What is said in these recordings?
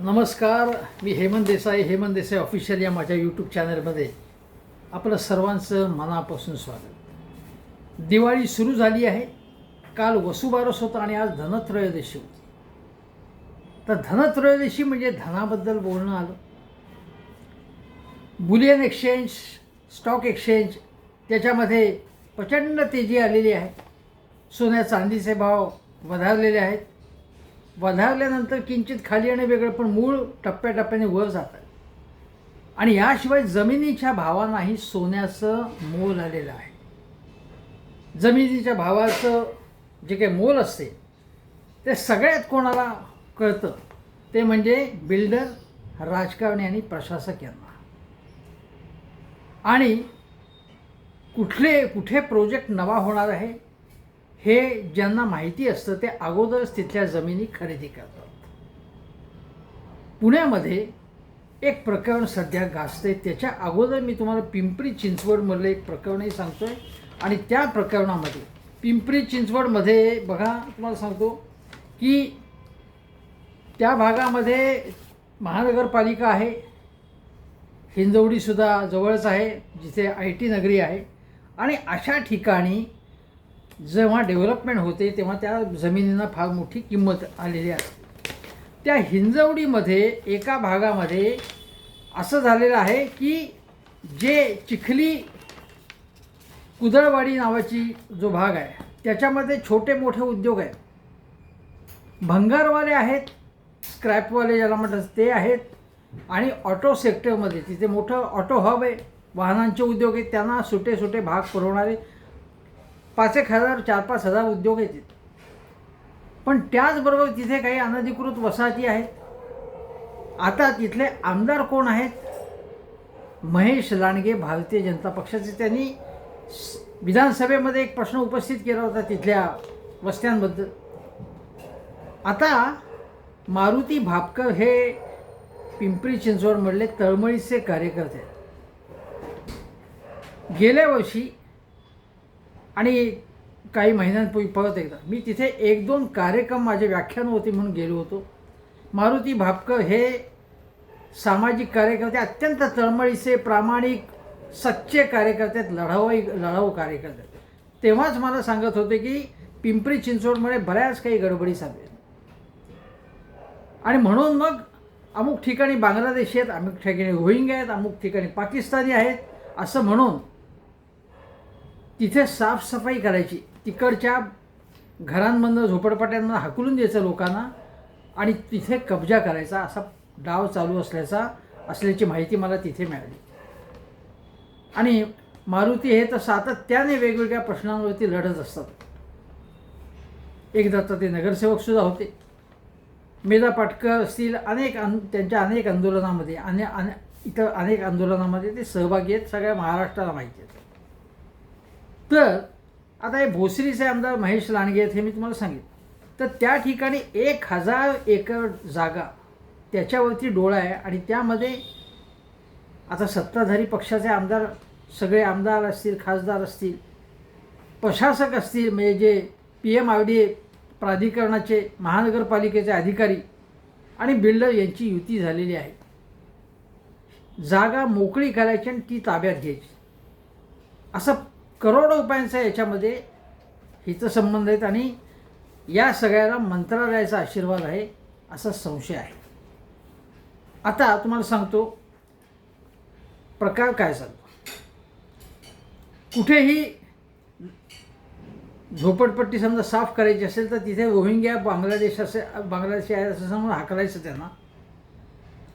नमस्कार मी हेमंत देसाई. हेमंत देसाई ऑफिशियल या माझ्या यूट्यूब चॅनलमध्ये आपलं सर्वांचं मनापासून स्वागत. दिवाळी सुरू झाली आहे. काल वसुबारस होता आणि आज धनत्रयोदशी होती. तर धनत्रयोदशी म्हणजे धनाबद्दल बोलणं आलं. बुलियन एक्सचेंज स्टॉक एक्सचेंज त्याच्यामध्ये प्रचंड तेजी आलेली आहे. सोन्या चांदीचे भाव वधारलेले आहेत. वधारल्यानंतर किंचित खाली आणि वेगळं पण मूळ टप्प्याटप्प्याने वर जातात आणि याशिवाय जमिनीच्या भावांनाही सोन्याचं मोल आलेलं आहे. जमिनीच्या भावाचं जे काही मोल असते ते सगळ्यात कोणाला कळतं ते म्हणजे बिल्डर राजकारणी आणि प्रशासक यांना. आणि कुठले कुठे प्रोजेक्ट नवा होणार आहे हे ज्यांना माहिती असतं ते अगोदरच तिथल्या जमिनी खरेदी करतात. पुण्यामध्ये एक प्रकरण सध्या गाजते त्याच्या अगोदर मी तुम्हाला पिंपरी चिंचवडमधलं एक प्रकरणही सांगतोय. आणि त्या प्रकरणामध्ये पिंपरी चिंचवडमध्ये बघा तुम्हाला सांगतो की त्या भागामध्ये महानगरपालिका आहे. हिंजवडीसुद्धा जवळच आहे जिथे आय टी नगरी आहे. आणि अशा ठिकाणी जेव्हा डेव्हलपमेंट होते तेव्हा त्या जमिनींना फार मोठी किंमत आलेली असते त्या हिंजवडीमध्ये एका भागामध्ये असं झालेलं आहे की जे चिखली कुदळवाडी नावाची जो भाग आहे त्याच्यामध्ये छोटे मोठे उद्योग आहेत. भंगारवाले आहेत स्क्रॅपवाले ज्याला म्हणतात ते आहेत. आणि ऑटो सेक्टरमध्ये तिथे मोठं ऑटो हब आहे वाहनांचे उद्योग आहेत त्यांना सुटे सुटे भाग पुरवणारे पाच एक हजार चार पाच हजार उद्योग आहेत तिथे. पण त्याचबरोबर तिथे काही अनधिकृत वसाहती आहेत. आता तिथले आमदार कोण आहेत? महेश लांडगे भारतीय जनता पक्षाचे. त्यांनी विधानसभेमध्ये एक प्रश्न उपस्थित केला होता तिथल्या वस्त्यांबद्दल. आता मारुती भापकर हे पिंपरी चिंचवडमधले तळमळीचे कार्यकर्ते गेल्या वर्षी आणि काही महिन्यांपूर्वी परत एकदा. मी तिथे एक दोन कार्यक्रम माझे व्याख्यान होते म्हणून गेलो होतो. मारुती भापकर हे सामाजिक कार्यकर्ते अत्यंत तळमळीचे प्रामाणिक सच्चे कार्यकर्ते आहेत लढावई लढाऊ कार्यकर्ते. आहेत. तेव्हाच मला सांगत होते की पिंपरी चिंचवडमध्ये बऱ्याच काही गडबडी चालू आणि म्हणून मग अमुक ठिकाणी बांगलादेशी आहेत अमुक ठिकाणी रोहिंग्या आहेत अमुक ठिकाणी पाकिस्तानी आहेत असं म्हणून तिथे साफसफाई करायची. तिकडच्या घरांमधनं झोपडपट्ट्यांमधनं हाकलून द्यायचं लोकांना आणि तिथे कब्जा करायचा. असा डाव चालू असल्याचा असल्याची माहिती मला तिथे मिळाली. आणि मारुती हे तर सातत्याने वेगवेगळ्या प्रश्नांवरती लढत असतात. एकदा तर ते नगरसेवकसुद्धा होते. मेधा पाटकर असतील अनेक आन त्यांच्या अनेक आंदोलनामध्ये आणि अने इतर अनेक आंदोलनामध्ये ते सहभागी आहेत. सगळ्या महाराष्ट्राला माहिती आहेत. तर आता हे भोसरीचे आमदार महेश लांडगे आहेत हे मी तुम्हाला सांगितलं तर त्या ठिकाणी एक हजार एकर जागा त्याच्यावरती डोळा आहे आणि त्यामध्ये आता सत्ताधारी पक्षाचे आमदार सगळे आमदार असतील खासदार असतील प्रशासक असतील म्हणजे जे P M I D A प्राधिकरणाचे महानगरपालिकेचे अधिकारी आणि बिल्डर यांची युती झालेली आहे. जागा मोकळी करायची आणि ती ताब्यात घ्यायची. असं करोडो रुपयांचा याच्यामध्ये हितसंबंध आहेत आणि या सगळ्याला मंत्रालयाचा आशीर्वाद आहे असा संशय आहे. आता तुम्हाला सांगतो प्रकार काय चालतो कुठेही झोपडपट्टी समजा साफ करायची असेल तर तिथे रोहिंग्या बांगलादेश असे बांगलादेशी आहे असं समजून हाकलायचं त्यांना.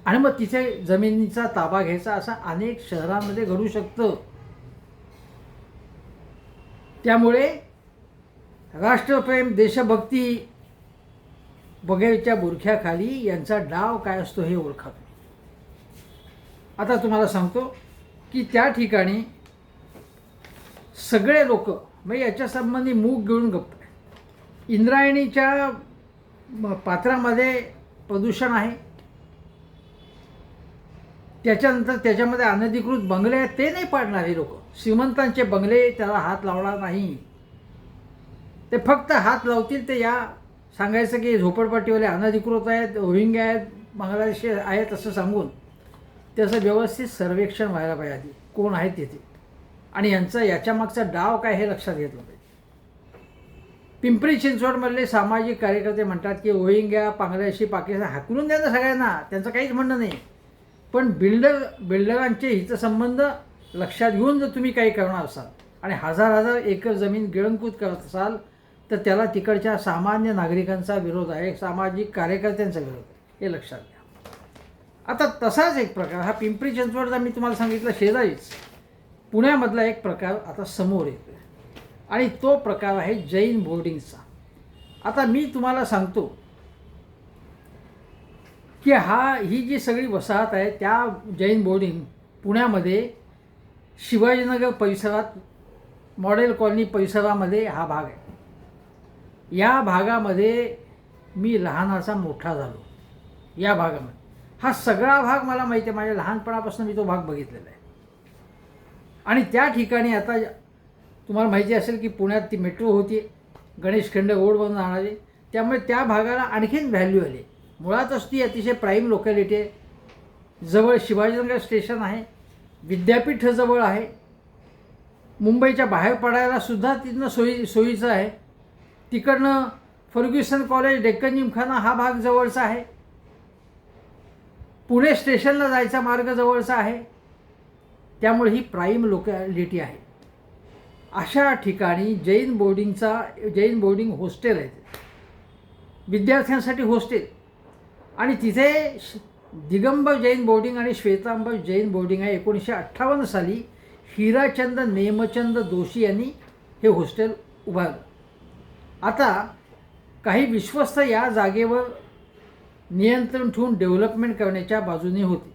आणि मग तिथे जमिनीचा ताबा घ्यायचा असा अनेक शहरांमध्ये घडू शकतं. त्यामुळे राष्ट्रप्रेम देशभक्ती वगैरेच्या बुरख्याखाली यांचा डाव काय असतो हे ओळखा आता तुम्हाला सांगतो की त्या ठिकाणी सगळे लोक म्हणजे याच्या संबंधी मूग घेऊन गप्प. इंद्रायणीच्या पात्रामध्ये प्रदूषण आहे. त्याच्यानंतर त्याच्यामध्ये अनधिकृत बंगले आहेत ते नाही पाडणार हे लोक. श्रीमंतांचे बंगले त्याला हात लावणार नाही. ते फक्त हात लावतील ते या सांगायचं की झोपडपट्टीवाले अनधिकृत आहेत रोहिंग्या आहेत बांगलादेशी आहेत असं सांगून त्याचं व्यवस्थित सर्वेक्षण व्हायला पाहिजे आधी. कोण आहेत तिथे? आणि यांचं याच्यामागचा डाव काय हे लक्षात घेतलं पाहिजे. पिंपरी चिंचवडमधले सामाजिक कार्यकर्ते म्हणतात की रोहिंग्या बांगलादेशी पाकिस्तान हाकलून द्या ना सगळ्यांना. त्यांचं काहीच म्हणणं नाही. पण बिल्डर बिल्डरांचे हितसंबंध लक्षात घेऊन जर तुम्ही काही करणार असाल आणि हजार हजार एकर जमीन गिळंकूत करत असाल तर त्याला तिकडच्या सामान्य नागरिकांचा विरोध आहे सामाजिक कार्यकर्त्यांचा विरोध आहे हे लक्षात घ्या. आता तसाच एक प्रकार हा पिंपरी चिंचवडचा मी तुम्हाला सांगितलं शेजारीच. पुण्यामधला एक प्रकार आता समोर येतो आणि तो प्रकार आहे जैन बोर्डिंगचा. आता मी तुम्हाला सांगतो की हा ही जी सगळी वसाहत आहे त्या जैन बोर्डिंग पुण्यामध्ये शिवाजीनगर परिसरात मॉडेल कॉलनी परिसरामध्ये हा भाग आहे. या भागामध्ये मी लहानाचा मोठा झालो. या भागामध्ये. हा सगळा भाग मला माहिती आहे माझ्या लहानपणापासून मी तो भाग बघितलेला आहे. आणि त्या ठिकाणी आता तुम्हाला माहिती असेल की पुण्यात ती मेट्रो होती गणेश खंड रोडवरून जाणारी त्यामुळे त्या भागाला आणखीन व्हॅल्यू आली. मुळातच ती अतिशय प्राईम लोकॅलिटी आहे. जवळ शिवाजीनगर स्टेशन आहे. विद्यापीठ जवळ आहे. मुंबईच्या बाहेर पडायला सुद्धा तिथनं सोयी सोयीचं आहे. तिकडनं फर्ग्युसन कॉलेज डेक्कन जिमखाना हा भाग जवळचा आहे. पुणे स्टेशनला जायचा मार्ग जवळचा आहे. त्यामुळे ही प्राईम लोकॅलिटी आहे. अशा ठिकाणी जैन बोर्डिंगचा जैन बोर्डिंग हॉस्टेल आहे विद्यार्थ्यांसाठी हॉस्टेल. आणि तिथे श- दिगंबर जैन बोर्डिंग आणि श्वेतांबर जैन बोर्डिंग आहे. एकोणीसशे अठ्ठावन्न साली हिराचंद नेमचंद जोशी यांनी हे हॉस्टेल उभारलं. आता काही विश्वस्त या जागेवर नियंत्रण ठेवून डेव्हलपमेंट करण्याच्या बाजूने होते.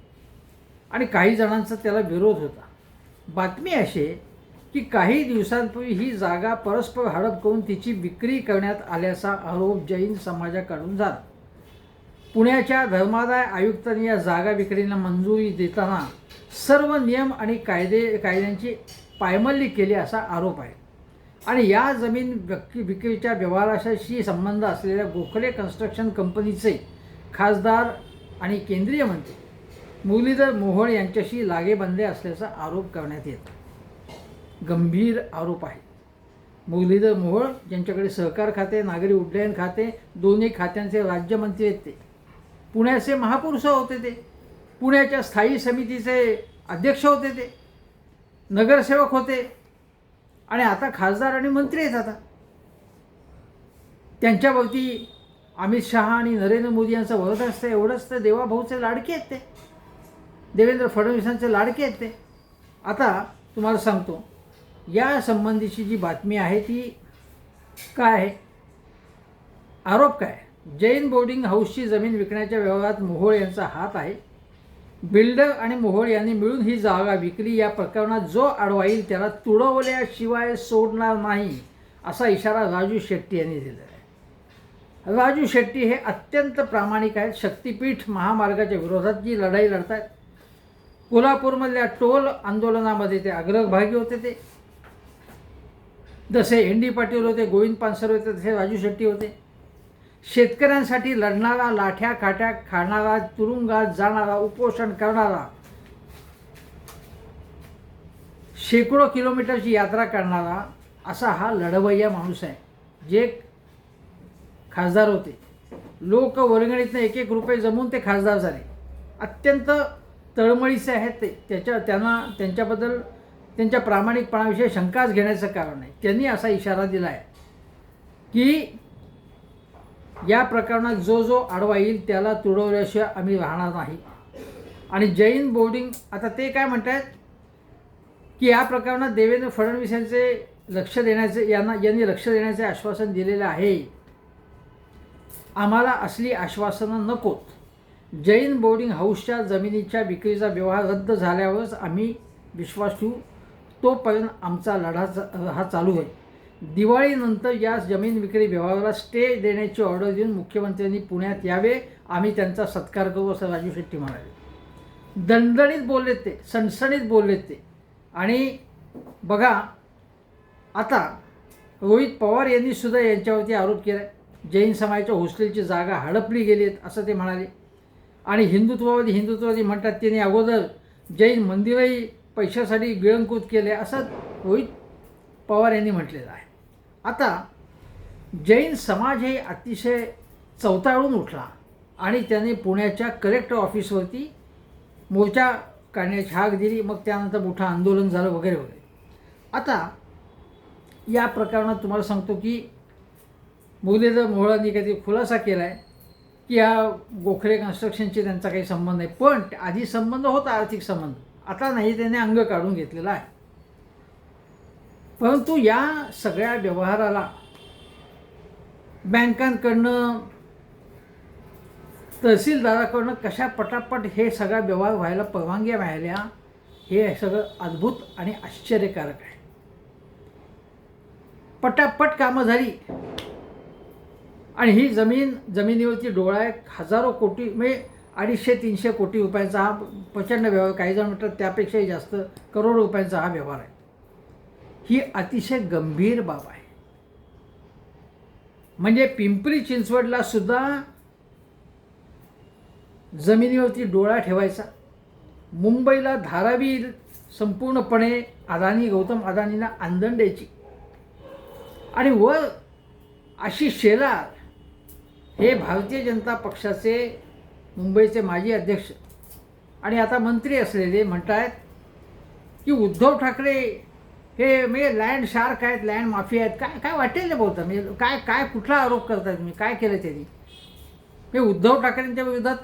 आणि काही जणांचा त्याला विरोध होता. बातमी अशी की काही दिवसांपूर्वी ही जागा परस्पर हडप करून तिची विक्री करण्यात आल्याचा आरोप जैन समाजाकडून झाला. पुण्याच्या धर्मादाय आयुक्तांनी या जागा विक्रीला मंजुरी देताना सर्व नियम आणि कायदे कायद्यांची पायमल्ली केली असा आरोप आहे. आणि या जमीन व्यक्ती विक्रीच्या व्यवहाराशी संबंध असलेल्या गोखले कन्स्ट्रक्शन कंपनीचे खासदार आणि केंद्रीय मंत्री मुरलीधर मोहोळ यांच्याशी लागेबंदे असल्याचा आरोप करण्यात येतो गंभीर आरोप आहे. मुरलीधर मोहोळ ज्यांच्याकडे सहकार खाते नागरी उड्डयन खाते दोन्ही खात्यांचे राज्यमंत्री आहेत ते. पुण्याचे महापुरुष होते ते. पुण्याच्या स्थायी समितीचे अध्यक्ष होते ते. नगरसेवक होते. आणि आता खासदार आणि मंत्री आहेत आता. त्यांच्याभोवती अमित शहा आणि नरेंद्र मोदी यांचं वरद असतं एवढंच तर देवाभाऊचे लाडके आहेत ते. देवेंद्र फडणवीसांचे लाडके आहेत ते. आता तुम्हाला सांगतो या संबंधीची जी बातमी आहे ती काय आहे? आरोप काय जैन बोर्डिंग हाऊसची जमीन विकण्याच्या व्यवहारात मोहोळ यांचा हात आहे. बिल्डर आणि मोहोळ यांनी मिळून ही जागा विकली. या प्रकरणात जो आडवा येईल त्याला तुडवल्याशिवाय सोडणार नाही असा इशारा राजू शेट्टी यांनी दिला आहे. राजू शेट्टी हे अत्यंत प्रामाणिक आहेत. शक्तिपीठ महामार्गाच्या विरोधात जी लढाई लढत आहेत कोल्हापूरमधल्या टोल आंदोलनामध्ये ते अग्रभागी होते ते. जसे एन डी पाटील होते गोविंद पानसर होते तसे राजू शेट्टी होते. शेतकऱ्यांसाठी लढणारा लाठ्या खाट्या खाणारा तुरुंगात जाणारा उपोषण करणारा शेकडो किलोमीटरची यात्रा करणारा असा हा लढवय्या माणूस आहे जे खासदार होते. लोक वर्गणीतनं एक एक रुपये जमून ते खासदार झाले. अत्यंत तळमळीचे आहेत ते. त्याच्या त्यांना त्यांच्याबद्दल त्यांच्या प्रामाणिकपणाविषयी शंकाच घेण्याचं कारण नाही त्यांनी असा इशारा दिला आहे की या प्रकरणात जो जो आडवा येईल त्याला तुडवल्याशिवाय आम्ही राहणार नाही. आणि जैन बोर्डिंग आता ते काय म्हणत आहेत की या प्रकरणात देवेंद्र फडणवीस यांचे लक्ष देण्याचे यांना यांनी लक्ष देण्याचे आश्वासन दिलेलं आहे. आम्हाला असली आश्वासनं नकोत. जैन बोर्डिंग हाऊसच्या जमिनीच्या विक्रीचा व्यवहार रद्द झाल्यावरच आम्ही विश्वास ठेवू. तोपर्यंत आमचा लढा चा- हा चालू आहे दिवाळीनंतर या जमीन विक्री व्यवहाराला स्टे देण्याची ऑर्डर देऊन मुख्यमंत्र्यांनी पुण्यात यावे. आम्ही त्यांचा सत्कार करू असं राजू शेट्टी म्हणाले. दणदणीत बोलले ते सणसणीत बोललेत ते. आणि बघा आता रोहित पवार यांनी सुद्धा यांच्यावरती आरोप केला जैन समाजाच्या हॉस्टेलची जागा हडपली गेली आहेत असं ते म्हणाले. आणि हिंदुत्ववादी हिंदुत्ववादी म्हणतात त्यांनी अगोदर जैन मंदिरही पैशासाठी गिळंकृत केले असं रोहित पवार यांनी म्हटलेलं आहे. आता जैन समाज हे अतिशय चवताळून उठला आणि त्याने पुण्याच्या कलेक्टर ऑफिसवरती मोर्चा काढण्याची हाक दिली. मग त्यानंतर मोठं आंदोलन झालं वगैरे वगैरे. आता या प्रकरणात तुम्हाला सांगतो की मुरलीधर मोहळांनी काहीतरी खुलासा केला आहे की हा गोखले कन्स्ट्रक्शनशी त्यांचा काही संबंध नाही. पण आधी संबंध होता आर्थिक संबंध. आता नाही त्याने अंग काढून घेतलेला आहे. परंतु या सगळ्या व्यवहाराला बँकांकडनं तहसीलदाराकडनं कशा पटापट हे सगळा व्यवहार व्हायला परवानग्या मिळाल्या हे सगळं अद्भुत आणि आश्चर्यकारक आहे. पटापट कामं झाली. आणि ही जमीन जमिनीवरती डोळा आहे हजारो कोटी म्हणजे अडीचशे तीनशे कोटी रुपयांचा हा प्रचंड व्यवहार काही जण म्हणतात त्यापेक्षाही जास्त करोड रुपयांचा हा व्यवहार आहे. ही अतिशय गंभीर बाब आहे. म्हणजे पिंपरी चिंचवडला सुद्धा जमिनीवरती डोळा ठेवायचा. मुंबईला धारावी संपूर्णपणे अदानी गौतम अदानीला आंदण द्यायची. आणि वर आशिष शेलार हे भारतीय जनता पक्षाचे मुंबईचे माजी अध्यक्ष आणि आता मंत्री असलेले म्हणत आहेत की उद्धव ठाकरे हे म्हणजे लँड शार्क आहेत लँड माफिया आहेत काय काय वाटेल ते बोलता म्हणजे काय काय कुठला आरोप करताय तुम्ही? काय केलं त्यांनी? हे उद्धव ठाकरेंच्या विरोधात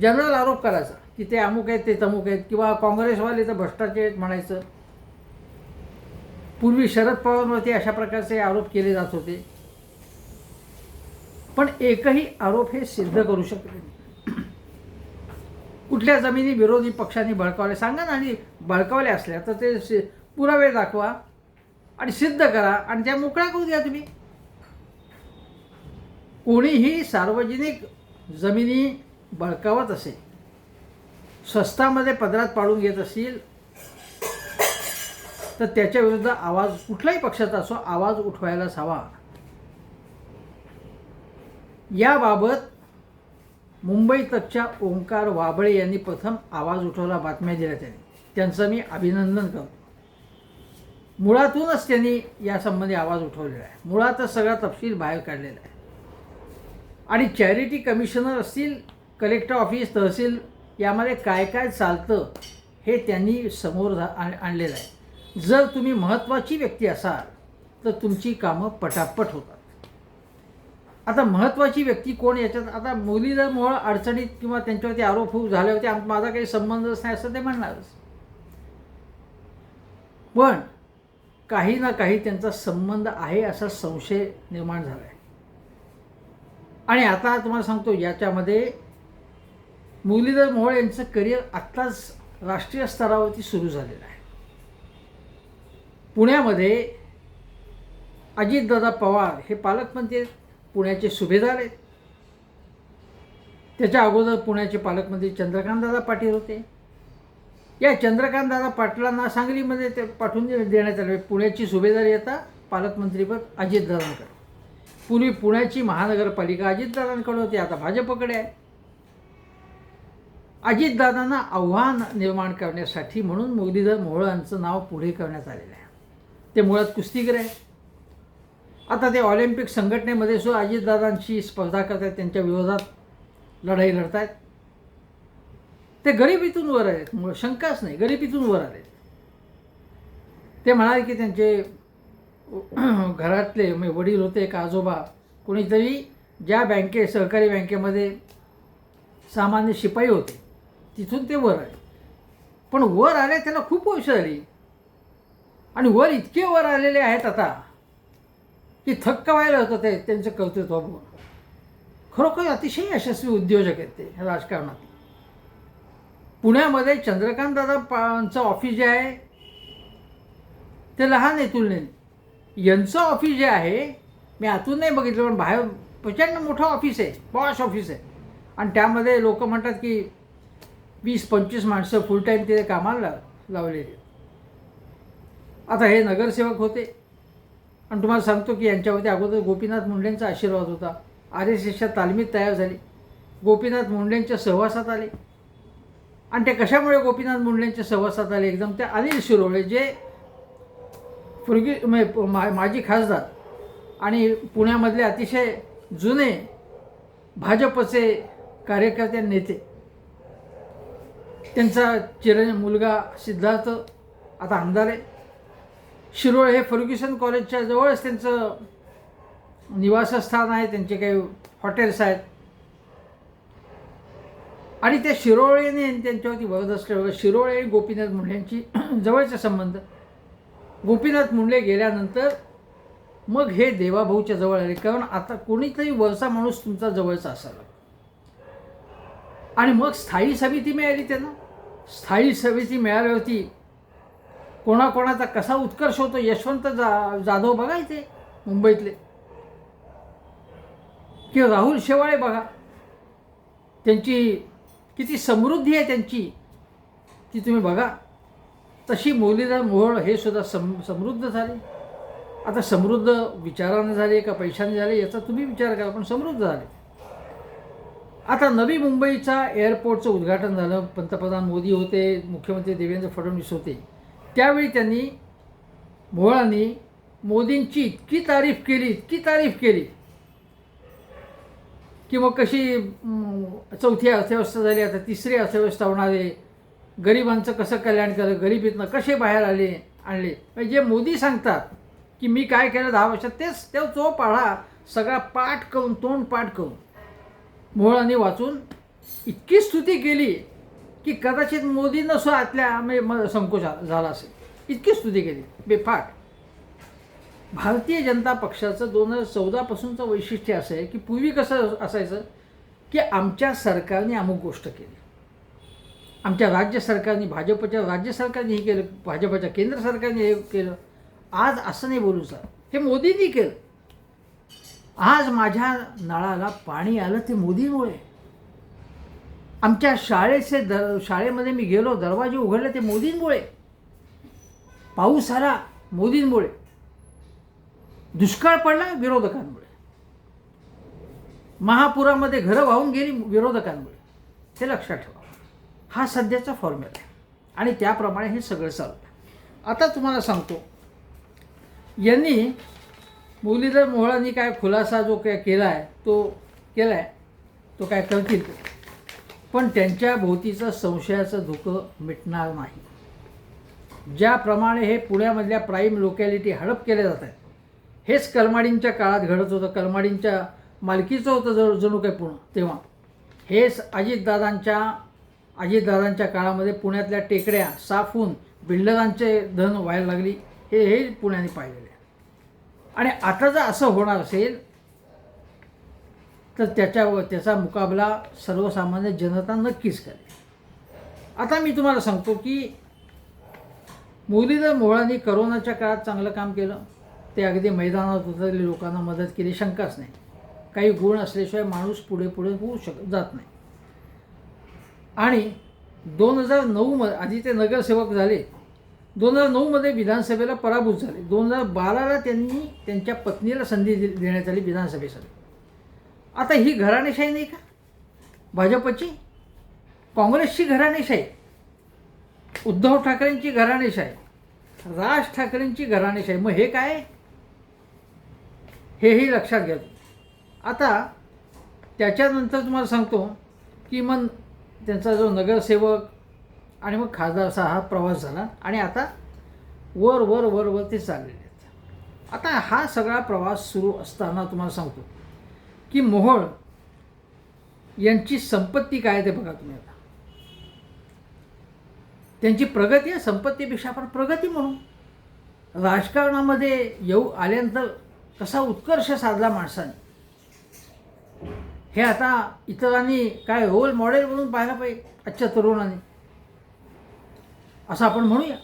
जनरल आरोप करायचा. की ते अमुक आहेत ते तमुक आहेत किंवा काँग्रेसवाले तर भ्रष्टाचार आहेत म्हणायचं. पूर्वी शरद पवारांवरती अशा प्रकारचे आरोप केले जात होते. पण एकही आरोप हे सिद्ध करू शकले कुठल्या जमिनी विरोधी पक्षांनी बळकावल्या सांगा ना आणि बळकावल्या असल्या तर ते पुरावे दाखवा आणि सिद्ध करा आणि त्या मोकळ्या करू द्या तुम्ही. कोणीही सार्वजनिक जमिनी बळकावत असेल स्वस्तामध्ये पदरात पाडून घेत असतील तर त्याच्या विरुद्ध आवाज कुठल्याही पक्षाचा असो आवाज उठवायलाच हवा. याबाबत मुंबई तकच्या ओंकार वाबळे यांनी प्रथम आवाज उठवला बातम्या दिल्या त्यांनी. त्यांचं मी अभिनंदन करतो. मुळातूनच त्यांनी यासंबंधी आवाज उठवलेला आहे. मुळातच सगळा तपशील बाहेर काढलेला आहे. आणि चॅरिटी कमिशनर असतील कलेक्टर ऑफिस तहसील यामध्ये काय काय चालतं हे त्यांनी समोर झा- आणलेलं आहे. जर तुम्ही महत्त्वाची व्यक्ती असाल तर तुमची कामं पटापट होतात. आता महत्त्वाची व्यक्ती कोण याच्यात? आता मुली जर मोहोळ अडचणीत किंवा त्यांच्यावरती आरोप होऊ झाले होते माझा काही संबंधच नाही असं ते म्हणणारच. पण काही ना काही त्यांचा संबंध आहे असा संशय निर्माण झाला आहे आणि आता तुम्हाला सांगतो याच्यामध्ये मुरलीधर मोहोळ यांचं करिअर आत्ताच राष्ट्रीय स्तरावरती सुरू झालेलं आहे. पुण्यामध्ये अजितदादा पवार हे पालकमंत्री आहेत. पुण्याचे सुभेदार आहेत. त्याच्या अगोदर पुण्याचे पालकमंत्री चंद्रकांतदादा पाटील होते. या चंद्रकांतदादा पाटलांना सांगलीमध्ये ते पाठवून दे- देण्यात आले. पुण्याची सुभेदारी आता पालकमंत्रीपद अजितदादांकडे. पूर्वी पुण्याची महानगरपालिका अजितदादांकडे होती आता भाजपकडे आहे. अजितदादांना आव्हान निर्माण करण्यासाठी म्हणून मुरलीधर मोहोळांचं नाव पुढे करण्यात आलेलं आहे. ते मुळात कुस्तीगीर आहे. आता ते ऑलिम्पिक संघटनेमध्ये सुद्धा अजितदादांशी स्पर्धा करत आहेत त्यांच्या विरोधात लढाई लढत आहेत ते गरिबीतून वर आहेत. मुळ शंकाच नाही. गरिबीतून वर आले ते म्हणाले की त्यांचे घरातले म्हणजे वडील होते का आजोबा. कोणीतरी ज्या बँके सहकारी बँकेमध्ये सामान्य शिपाई होते तिथून ते वर आले. पण वर आले त्याला खूप वर्ष झाली आणि वर इतके वर आलेले आहेत आता की थक्क व्हायला होतं ते त्यांचं कर्तृत्व खरोखर अतिशय यशस्वी उद्योजक आहेत ते राजकारणात पुण्यामध्ये चंद्रकांत दादा पांचं ऑफिस जे आहे ते लहान आहे तुलनेत यांचं ऑफिस जे आहे मी आतून नाही बघितलं पण बाहेर प्रचंड मोठं ऑफिस आहे पॉश ऑफिस आहे. आणि त्यामध्ये लोक म्हणतात की वीस पंचवीस माणसं फुल टाईम तिथे कामाला लावलेली आता हे नगरसेवक होते. आणि तुम्हाला सांगतो की यांच्यावरती अगोदर गोपीनाथ मुंडेंचा आशीर्वाद होता. आर एस एसच्या तालमीत तयार झाली. गोपीनाथ मुंडेंच्या सहवासात आले. आणि ते कशामुळे गोपीनाथ मुंडेंच्या सहवासात आले? एकदम ते अनिल शिरोळे जे पूर्वी म्हणजे मा माजी खासदार आणि पुण्यामधले अतिशय जुने भाजपचे कार्यकर्ते नेते. त्यांचा चिर मुलगा सिद्धार्थ आता आमदार आहे. शिरोळे हे फर्ग्युसन कॉलेजच्या जवळच त्यांचं निवासस्थान आहे. त्यांचे काही हॉटेल्स आहेत. आणि त्या शिरोळेने त्यांच्यावरती बघत असल्यामुळे शिरोळे आणि गोपीनाथ मुंडे यांची जवळचा संबंध. गोपीनाथ मुंडे गेल्यानंतर मग हे देवाभाऊच्या जवळ आले. कारण आता कोणीतरी वरचा माणूस तुमचा जवळचा असावा. आणि मग स्थायी समिती मिळाली त्यांना. स्थायी समिती मिळाल्यावरती कोणाकोणाचा कसा उत्कर्ष होतो यशवंत जा जाधव बघा इथे मुंबईतले. किंवा राहुल शेवाळे बघा. त्यांची किती समृद्धी आहे त्यांची ती तुम्ही बघा. तशी मुरलीधर मोहोळ हे सुद्धा सम समृद्ध झाले. आता समृद्ध विचाराने झाले का पैशाने झाले याचा तुम्ही विचार करा पण समृद्ध झाले. आता नवी मुंबईचा एअरपोर्टचं उद्घाटन झालं पंतप्रधान मोदी होते मुख्यमंत्री देवेंद्र फडणवीस होते. त्यावेळी त्यांनी मोहळांनी मोदींची इतकी तारीफ केली इतकी तारीफ केली. की मग कशी चौथी अर्थव्यवस्था झाली आता तिसरी अर्थव्यवस्था होणार आहे गरिबांचं कसं कल्याण केलं गरिबीतनं कसे बाहेर आले आणले? म्हणजे जे मोदी सांगतात की मी काय केलं दहा वर्षात तेच ते तो पाढा सगळा पाठ करून तोंड पाठ करून. मोहळांनी वाचून इतकी स्तुती केली की कदाचित मोदी नसो आतल्या म्हणजे संकोच झाला असेल. इतकी स्तुती केली बेफाट. भारतीय जनता पक्षाचं दोन हजार चौदापासूनचं वैशिष्ट्य असं आहे की पूर्वी कसं असायचं? की आमच्या सरकारने अमुक गोष्ट केली. आमच्या राज्य सरकारने भाजपच्या राज्य सरकारने हे केलं भाजपच्या केंद्र सरकारने हे केलं. आज असं नाही बोलू सर हे मोदींनी केलं. आज माझ्या नळाला पाणी आलं ते मोदीमुळे. आमच्या शाळेचे दर शाळेमध्ये मी गेलो दरवाजे उघडले ते मोदींमुळे. पाऊस आला मोदींमुळे. दुष्काळ पडला विरोधकांमुळे. महापुरामध्ये घरं वाहून गेली विरोधकांमुळे. हे लक्षात ठेवा. हा सध्याचा फॉर्म्युला आहे. आणि त्याप्रमाणे हे सगळं चालतं आता तुम्हाला सांगतो. यांनी मुरलीधर मोहळांनी काय खुलासा जो काय केला आहे तो केला आहे तो काय करतील पण त्यांच्या भोवतीचं संशयाचं धुकं मिटणार नाही. ज्याप्रमाणे हे पुण्यामधल्या प्राईम लोकॅलिटी हडप केल्या जात आहेत हेच कलमाडींच्या काळात घडत होतं. कलमाडींच्या मालकीचं होतं जर जणू काय पुणं तेव्हा हेच अजितदादांच्या अजितदादांच्या काळामध्ये पुण्यातल्या टेकड्या साफ होऊन बिल्डरांचे धन व्हायला लागली. हे हे पुण्याने पाहिलेले. आणि आता जर असं होणार असेल तर त्याच्यावर त्याचा मुकाबला सर्वसामान्य जनता नक्कीच करेल. आता मी तुम्हाला सांगतो की मुरलीधर मोहळांनी करोनाच्या काळात चांगलं काम केलं. ते अगदी मैदानात उतरले लोकांना मदत केली शंकाच नाही. काही गुण असल्याशिवाय माणूस पुढे पुढे होऊ शक जात नाही. आणि दोन हजार नऊमध्ये आधी ते नगरसेवक झाले. दोन हजार नऊमध्ये विधानसभेला पराभूत झाले. दोन हजार बाराला त्यांनी त्यांच्या पत्नीला संधी दे- देण्यात आली विधानसभेसाठी. आता ही घराणेशाही नाही का? भाजपची? काँग्रेसची घराणेशाही? उद्धव ठाकरेंची घराणेशाही? राज ठाकरेंची घराणेशाही? मग हे काय? हेही लक्षात घ्या. आता त्याच्यानंतर तुम्हाला सांगतो की मग त्यांचा जो नगरसेवक आणि मग खासदार असा हा प्रवास झाला आणि आता वर वर वर वर ते चाललेले आहेत. आता हा सगळा प्रवास सुरू असताना तुम्हाला सांगतो की मोहोळ यांची संपत्ती काय ते बघा तुम्ही आता. त्यांची प्रगती आहे संपत्तीपेक्षा आपण प्रगती म्हणू. राजकारणामध्ये येऊ आल्यानंतर कसा उत्कर्ष साधला माणसाने. हे आता इतरांनी काय रोल मॉडेल म्हणून पाहायला पाहिजे आजच्या तरुणांनी. असं आपण म्हणूया.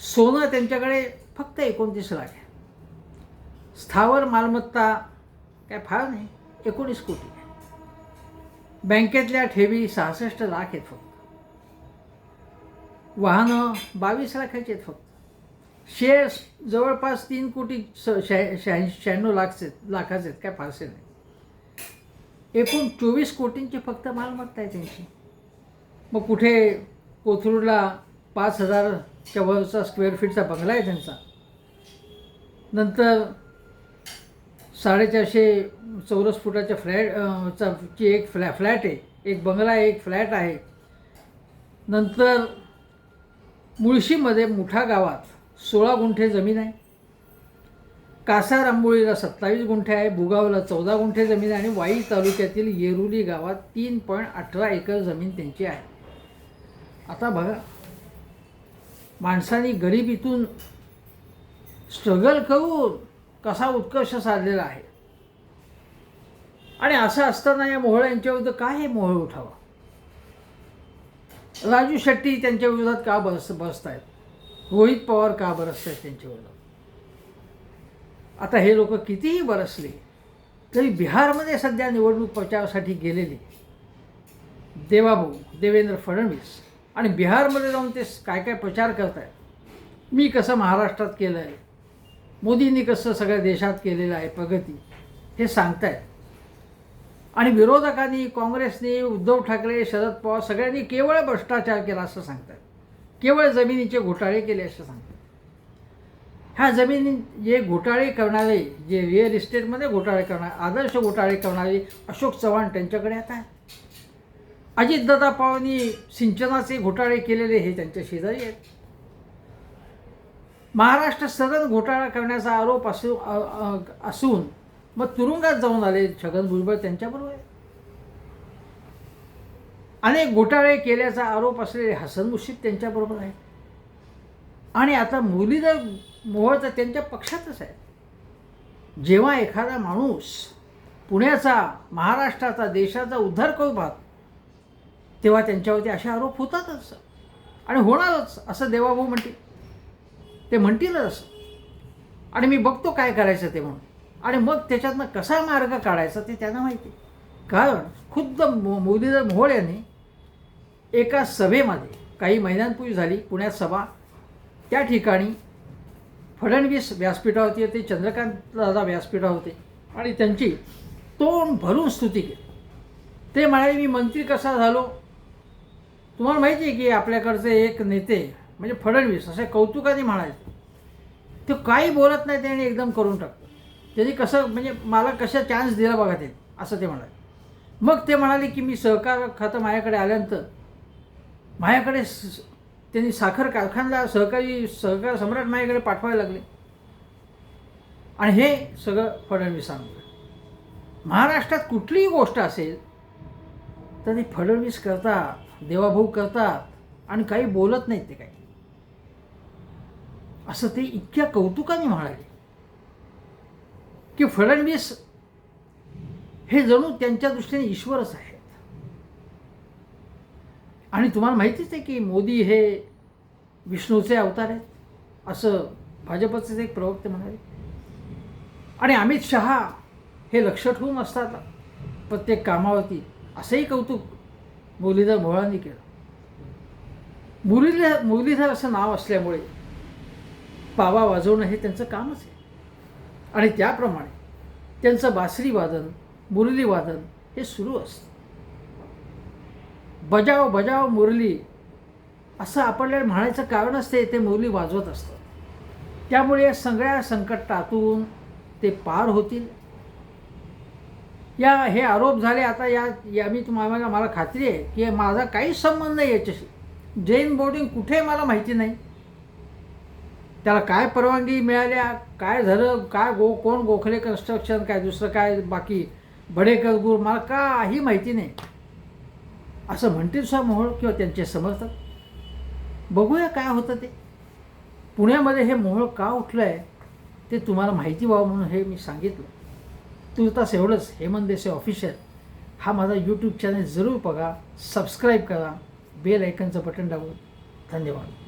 सोनं त्यांच्याकडे फक्त एकोणतीस लाख आहे. स्थावर मालमत्ता काय फार नाही एकोणीस कोटी आहे. बँकेतल्या ठेवी सहासष्ट लाख आहेत फक्त. वाहनं बावीस लाखाची आहेत फक्त. शेअर्स जवळपास तीन कोटी स- शहा- शहाण्णव लाख आहेत लाखाचे आहेत काय फारसे नाही. एकूण चोवीस कोटींची फक्त मालमत्ता आहे त्यांची. मग कुठे कोथरूडला पाच हजारच्या वरचा स्क्वेअर फीटचा बंगला आहे त्यांचा. नंतर साडेचारशे चौरस फुटाच्या फ्लॅट चा ची एक फ्लॅ फ्लॅट आहे. एक बंगला आहे एक फ्लॅट आहे. नंतर मुळशीमध्ये मुठा गावात सोळा गुंठे जमीन आहे. कासा रांबोळीला सत्तावीस गुंठे आहे बुगावला चौदा गुंठे जमीन आहे आणि वाई तालुक्यातील येरुली गावात तीन पॉईंट अठरा एकर जमीन त्यांची आहे. आता बघा माणसाने गरिबीतून स्ट्रगल करून कसा उत्कर्ष साधलेला आहे. आणि असं असताना या मोहळ यांच्याविरुद्ध काय हे मोहळ उठावा? राजू शेट्टी त्यांच्या विरोधात का बस बसत आहेत रोहित पवार का बरसत आहेत त्यांच्यावर? आता हे लोक कितीही बरसले तरी बिहारमध्ये सध्या निवडणूक प्रचारासाठी गेलेले देवाभाऊ देवेंद्र फडणवीस आणि बिहारमध्ये जाऊन ते काय काय प्रचार करत आहेत मी कसं महाराष्ट्रात केलं आहे मोदींनी कसं सगळ्या देशात केलेलं आहे प्रगती हे सांगतायत. आणि विरोधकांनी काँग्रेसने उद्धव ठाकरे शरद पवार सगळ्यांनी केवळ भ्रष्टाचार केला असं सांगतात केवळ जमिनीचे घोटाळे केले असं सांगतात. ह्या जमिनी जे घोटाळे करणारे जे रिअल इस्टेटमध्ये घोटाळे करणारे आदर्श घोटाळे करणारे अशोक चव्हाण त्यांच्याकडे आता आहे अजितदादा पवारांनी सिंचनाचे घोटाळे केलेले हे त्यांच्या शेजारी आहेत. महाराष्ट्र सदन घोटाळा करण्याचा आरोप असू असून मग तुरुंगात जाऊन आले छगन भुजबळ त्यांच्याबरोबर आहे. अनेक घोटाळे केल्याचा आरोप असलेले हसन मुश्रीफ त्यांच्याबरोबर आहे आणि आता मुरलीधर मोहोळ तर त्यांच्या पक्षातच आहे जेव्हा एखादा माणूस पुण्याचा महाराष्ट्राचा देशाचा उद्धार करू पाहत तेव्हा त्यांच्यावरती असे आरोप होतातच. आणि होणारच असं देवाभाऊ म्हणतील. ते म्हणतीलच असं. आणि मी बघतो काय करायचं ते म्हणून. आणि मग त्याच्यातनं कसा मार्ग काढायचा ते त्यांना माहिती. कारण खुद्द मो मुरलीधर मोहोळ यांनी एका सभेमध्ये काही महिन्यांपूर्वी झाली. पुण्यात सभा. त्या ठिकाणी फडणवीस व्यासपीठावरती होते चंद्रकांत दादा व्यासपीठावर होते. आणि त्यांची तोंड भरून स्तुती केली. ते म्हणाले मी मंत्री कसा झालो? तुम्हाला माहिती आहे की आपल्याकडचे एक नेते म्हणजे फडणवीस असे कौतुकाने म्हणायचे ते काही बोलत नाही त्याने एकदम करून टाकतो त्यांनी कसं म्हणजे मला कशा चान्स दिला बघा ते असं ते म्हणाले. मग ते म्हणाले की मी सहकार खातं माझ्याकडे आल्यानंतर माझ्याकडे त्यांनी साखर कारखान्याला सहकारी सहकार सम्राट माझ्याकडे पाठवायला लागले. आणि हे सगळं फडणवीस सांगलं महाराष्ट्रात कुठलीही गोष्ट असेल तर ती फडणवीस करतात देवाभाऊ करतात आणि काही बोलत नाहीत ते काही. असं ते इतक्या कौतुकाने म्हणाले की फडणवीस हे जणू त्यांच्या दृष्टीने ईश्वरच आहे आणि तुम्हाला माहितीच आहे की मोदी हे विष्णूचे अवतार आहेत? असं भाजपचेच एक प्रवक्ते म्हणाले. आणि अमित शहा हे लक्ष ठेवून असतात. प्रत्येक कामावरती असंही कौतुक मुरलीधर मोहळांनी केलं. मुरलीधर मुरलीधर असं नाव असल्यामुळे पावा वाजवणं हे त्यांचं कामच आहे. आणि त्याप्रमाणे त्यांचं बासरी वादन मुरली वादन हे सुरू असतं. बजाव बजाव मुरली. असं आपल्याला म्हणायचं कारण असते ते मुरली वाजवत असतं त्यामुळे या सगळ्या संकटातून ते पार होतील. या हे आरोप झाले आता या या मी तुम्हाला मला खात्री आहे की माझा काहीच संबंध नाही याच्याशी. जैन बोर्डिंग कुठे मला माहिती नाही. त्याला काय परवानगी मिळाल्या काय झालं काय गो कोण गोखले कन्स्ट्रक्शन काय दुसरं काय बाकी बडेकर गुर मला काही माहिती नाही. असं म्हणतील सुद्धा मोहोळ किंवा त्यांचे समर्थक. बघूया काय होतं ते. पुण्यामध्ये हे मोहोळ का उठलं आहे ते तुम्हाला माहिती व्हावं म्हणून हे मी सांगितलं. तुर्तास एवढंच हेमंत देसाई ऑफिशियल हा माझा यूट्यूब चॅनल जरूर बघा सबस्क्राईब करा बेल ऐकनचं बटन दाबून. धन्यवाद.